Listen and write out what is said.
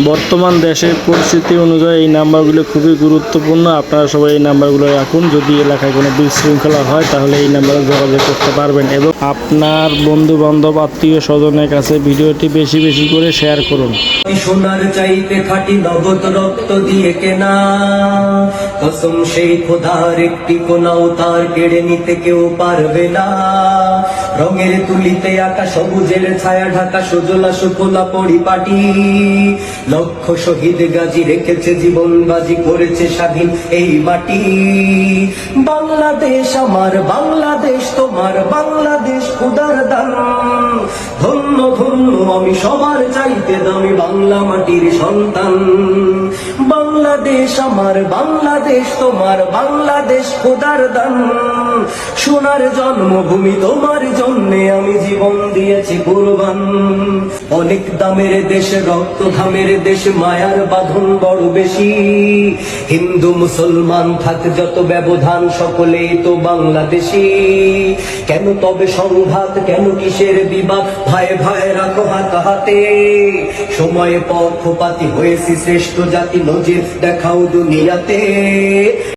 বর্তমান দেশের পরিস্থিতি অনুযায়ী এই নাম্বারগুলো খুবই গুরুত্বপূর্ণ। আপনারা সবাই এই নাম্বারগুলো রাখুন। যদি এলাকায় কোনো বিশৃঙ্খলা হয়, তাহলে এই নাম্বারে যোগাযোগ করতে পারবেন এবং আপনার বন্ধু বান্ধব আত্মীয় স্বজনের কাছে ভিডিওটি বেশি বেশি করে শেয়ার করুন। সোনার চাইতে খাটি নগদ রক্ত দিয়ে কেনা। কসম সেই খোদার একটি কোনাও তার কেড়ে নিতে কেউ পারবে না। রঙের তুলিতে আঁকা সবুজের ছায়া ঢাকা, সুজলা সুফলা পরিপাটি। লক্ষ শহীদ গাজী রেখেছে জীবন বাজি করেছে স্বাধীন এই মাটি। বাংলাদেশ আমার, বাংলাদেশ তোমার, বাংলাদেশ উদার দান। ধন্য ধন্য আমি সবার চাইতে দামি বাংলা মাটির সন্তান। বাংলাদেশ আমার, বাংলাদেশ তোমার, বাংলাদেশ খোদার দান। সোনার জন্মভূমি তোমার জন্যে আমি জীবন দিয়েছি কুরবান। অনেক দামের দেশ, রক্ত ঘামের দেশ, মায়ার বাঁধন বড় বেশি। হিন্দু, মুসলমান, থাক যত ব্যবধান, সকলেই তো বাংলাদেশি। কেন তবে সংঘাত, কেন কিসের বিবাদ? ভাই ভাই রাখো হাত হাতে সময়ে পক্ষপাতি হয়েছি শ্রেষ্ঠ জাতি নজির দেখাও দুনিয়াতে।